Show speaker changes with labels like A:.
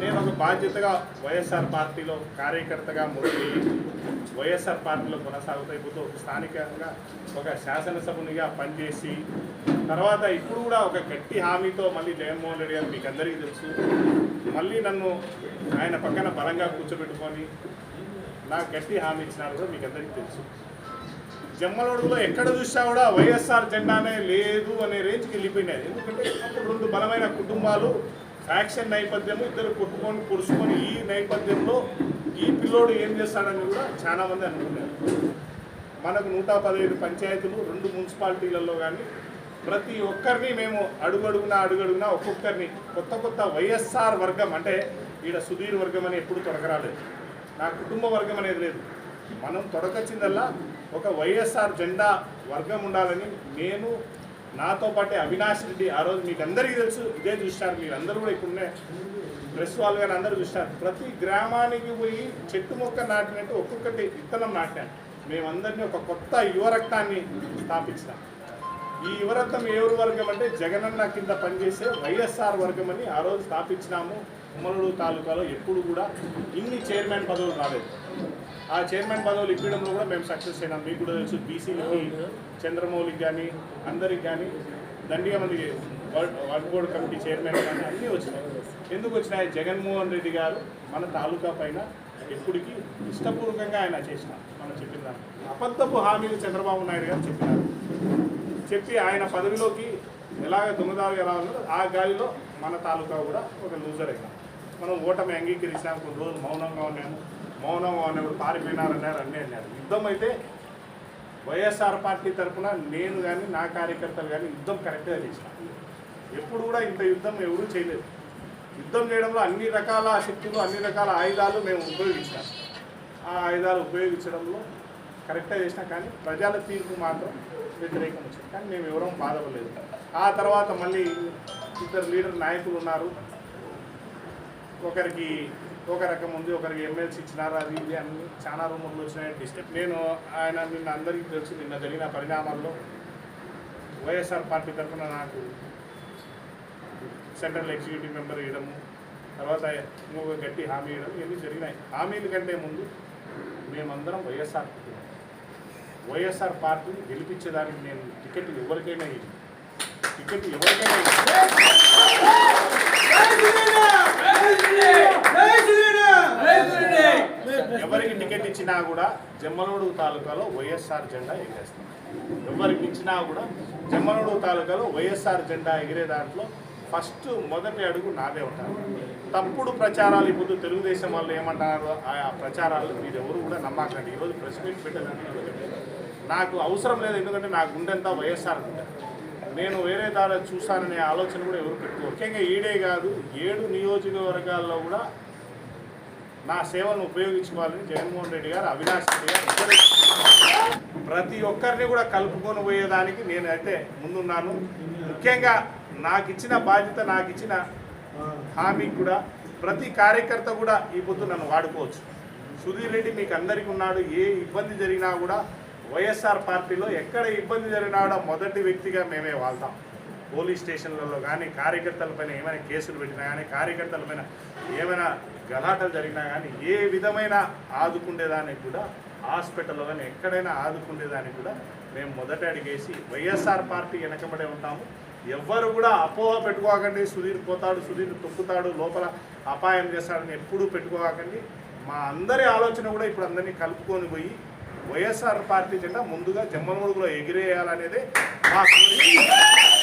A: నేను ఒక బాధ్యతగా వైఎస్ఆర్ పార్టీలో కార్యకర్తగా మొదలు వైఎస్ఆర్ పార్టీలో కొనసాగుతూ ఇప్పుడు స్థానికంగా ఒక శాసనసభ్యునిగా పనిచేసి తర్వాత ఇప్పుడు కూడా ఒక గట్టి హామీతో మళ్ళీ జగన్మోహన్ రెడ్డి గారు మీకు అందరికీ తెలుసు. మళ్ళీ నన్ను ఆయన పక్కన బలంగా కూర్చోబెట్టుకొని నాకు గట్టి హామీ ఇచ్చినారు కూడా మీకు అందరికీ తెలుసు. జమ్మలోడులో ఎక్కడ చూసినా కూడా వైఎస్ఆర్ జెండానే లేదు అనే రేంజ్కి వెళ్ళిపోయినది ఎందుకంటే అప్పుడు రెండు బలమైన కుటుంబాలు ఫ్యాక్షన్ నేపథ్యం ఇద్దరు కొట్టుకొని పురుచుకొని ఈ నేపథ్యంలో ఈ పిల్లోడు ఏం చేస్తాడని కూడా చాలా మంది అనుకున్నారు. మనకు నూట పదిహేడు పంచాయతీలు రెండు మున్సిపాలిటీలలో కానీ ప్రతి ఒక్కరిని మేము అడుగడుగునా అడుగడుగునా ఒక్కొక్కరిని కొత్త కొత్త వైఎస్ఆర్ వర్గం అంటే ఈడ సుధీర్ వర్గం అని ఎప్పుడు తొడకరాలేదు. నా కుటుంబ వర్గం అనేది లేదు. మనం తొడకొచ్చిందల్లా ఒక వైఎస్ఆర్ జెండా వర్గం ఉండాలని నేను నాతో పాటే అవినాష్ రెడ్డి ఆ రోజు మీకు అందరికీ తెలుసు. ఇదే చూస్తారు మీరు అందరూ కూడా ఇప్పుడునే ప్రెస్ వాళ్ళు కానీ అందరూ చూస్తారు ప్రతి గ్రామానికి పోయి చెట్టు మొక్క నాటినట్టు ఒక్కొక్కటి విత్తనం నాటాను మేమందరినీ ఒక కొత్త యువరక్తాన్ని రక్తాన్ని ఈ యువరత్నం ఎవరు వర్గం అంటే జగనన్న కింద పనిచేసే వైఎస్ఆర్ వర్గం అని ఆ రోజు స్థాపించినాము. ఉమ్మలూరు తాలూకాలో ఎప్పుడు కూడా ఇన్ని చైర్మన్ పదవులు రాలేదు. ఆ చైర్మన్ పదవులు ఇవ్వడంలో కూడా మేము సక్సెస్ అయినాం. మీకు కూడా తెలుసు బీసీలకి చంద్రమౌళికి కానీ అందరికి కానీ దండిగా మంది ward ward board committee chairman కానీ అన్నీ వచ్చినాయి. ఎందుకు వచ్చినాయి? జగన్మోహన్ రెడ్డి గారు మన తాలూకా పైన ఎప్పటికీ ఇష్టపూర్వకంగా ఆయన చేసిన మనం చెప్పిన దాన్ని. అబద్ధపు హామీలు చంద్రబాబు నాయుడు గారు చెప్పినారు. చెప్పి ఆయన పదవిలోకి ఎలాగ దొంగదారుగా రావాలో ఆ గాలిలో మన తాలూకా కూడా ఒక లూజర్ అయినా. మనం ఓటమి అంగీకరించినాం కొన్ని రోజులు మౌనంగా ఉన్నాము. మౌనంగా ఉన్నప్పుడు పారిపోయినారన్నారు అన్నీ అన్నారు. యుద్ధం అయితే వైఎస్ఆర్ పార్టీ తరఫున నేను కానీ నా కార్యకర్తలు కానీ యుద్ధం కరెక్ట్గా చేసిన. ఎప్పుడు కూడా ఇంత యుద్ధం ఎవరూ చేయలేదు. యుద్ధం చేయడంలో అన్ని రకాల శక్తులు అన్ని రకాల ఆయుధాలు మేము ఉపయోగించాం. ఆ ఆయుధాలు ఉపయోగించడంలో కరెక్ట్గా చేసినా కానీ ప్రజల తీర్పు మాత్రం వ్యతిరేకం వచ్చింది. కానీ మేము ఎవరూ బాధపడలేదు. ఆ తర్వాత మళ్ళీ ఇద్దరు లీడర్ నాయకులు ఉన్నారు. ఒకరికి ఒక రకం ఉంది ఒకరికి ఎమ్మెల్సీ ఇచ్చినారు. అది ఇది అన్ని చాలా రూమర్లు వచ్చినాయి. డిస్టర్బ్ నేను ఆయన నిన్న అందరికీ తెలుసు నిన్న జరిగిన పరిణామాల్లో వైఎస్ఆర్ పార్టీ తరఫున నాకు సెంట్రల్ ఎగ్జిక్యూటివ్ మెంబర్ ఇవ్వడము తర్వాత ఇంకొక గట్టి హామీ ఇవ్వడం ఇవన్నీ జరిగినాయి. హామీల కంటే ముందు మేమందరం వైఎస్ఆర్ కుటుంబం. వైఎస్ఆర్ పార్టీని గెలిపించేదానికి నేను టికెట్ ఎవరికైనా ఇది టికెట్ ఎవరికైనా ఎవరికి టికెట్ ఇచ్చినా కూడా జమ్మలూడు తాలూకాలో వైఎస్ఆర్ జెండా ఎగరేస్తాం. ఎవరికి ఇచ్చినా కూడా జమ్మలూడు తాలూకాలో వైఎస్ఆర్ జెండా ఎగిరే దాంట్లో ఫస్ట్ మొదటి అడుగు నాదే ఉంటాను తప్పుడు ప్రచారాలు ఇప్పుడు తెలుగుదేశం వాళ్ళు ఏమంటారు ఆ ప్రచారాలు మీరు ఎవరు కూడా నమ్మకండి. ఈరోజు ప్రెస్ మీట్ పెట్టాలని నాకు అవసరం లేదు ఎందుకంటే నాకు గుండెంతా వైఎస్ఆర్ గుండె. నేను వేరే దారి చూశాననే ఆలోచన కూడా ఎవరు పెట్టుకో ముఖ్యంగా ఈడే కాదు ఏడు నియోజకవర్గాల్లో కూడా నా సేవలను ఉపయోగించుకోవాలని జగన్మోహన్ రెడ్డి గారు అవినాష్ రెడ్డి గారు ప్రతి ఒక్కరిని కూడా కలుపుకొని పోయేదానికి నేనైతే ముందున్నాను. ముఖ్యంగా నాకు ఇచ్చిన బాధ్యత నాకు ఇచ్చిన హామీ కూడా ప్రతి కార్యకర్త కూడా ఈ పొద్దు నన్ను వాడుకోవచ్చు. సుధీర్ రెడ్డి మీకు అందరికీ ఉన్నాడు ఏ ఇబ్బంది జరిగినా కూడా వైఎస్ఆర్ పార్టీలో ఎక్కడ ఇబ్బంది జరిగినా కూడా మొదటి వ్యక్తిగా మేమే వాళ్తాం. పోలీస్ స్టేషన్లలో కానీ కార్యకర్తలపైన ఏమైనా కేసులు పెట్టినా కానీ కార్యకర్తలపైన ఏమైనా గలాటలు జరిగినా కానీ ఏ విధమైన ఆదుకుండేదానికి కూడా హాస్పిటల్లో కానీ ఎక్కడైనా ఆదుకుండేదానికి కూడా మేము మొదట అడిగేసి వైఎస్ఆర్ పార్టీ వెనకబడే ఉంటాము. ఎవ్వరు కూడా అపోహ పెట్టుకోకండి. సుధీర్ పోతాడు సుధీర్ తొక్కుతాడు లోపల అపాయం చేస్తాడని ఎప్పుడూ పెట్టుకోకండి. మా అందరి ఆలోచన కూడా ఇప్పుడు అందరినీ కలుపుకొని పోయి వైఎస్ఆర్ పార్టీ జెండా ముందుగా జమ్మలమడుగులో ఎగిరేయాలనేదే మా కోరిక.